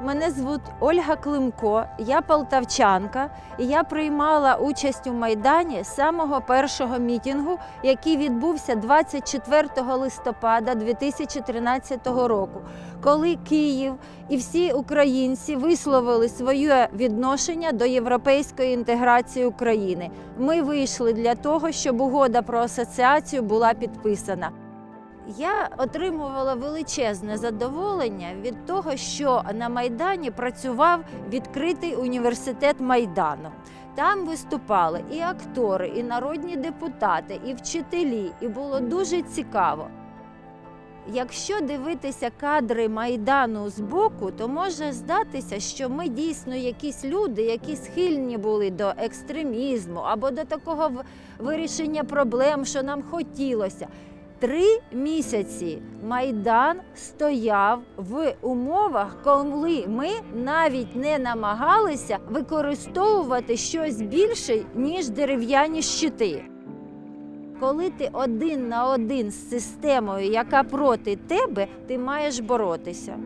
Мене звуть Ольга Климко, я полтавчанка, і я приймала участь у Майдані з самого першого мітингу, який відбувся 24 листопада 2013 року, коли Київ і всі українці висловили своє відношення до європейської інтеграції України. Ми вийшли для того, щоб угода про асоціацію була підписана. Я отримувала величезне задоволення від того, що на Майдані працював відкритий університет Майдану. Там виступали і актори, і народні депутати, і вчителі, і було дуже цікаво. Якщо дивитися кадри Майдану збоку, то може здатися, що ми дійсно якісь люди, які схильні були до екстремізму або до такого вирішення проблем, що нам хотілося. Три місяці Майдан стояв в умовах, коли ми навіть не намагалися використовувати щось більше, ніж дерев'яні щити. Коли ти один на один з системою, яка проти тебе, ти маєш боротися.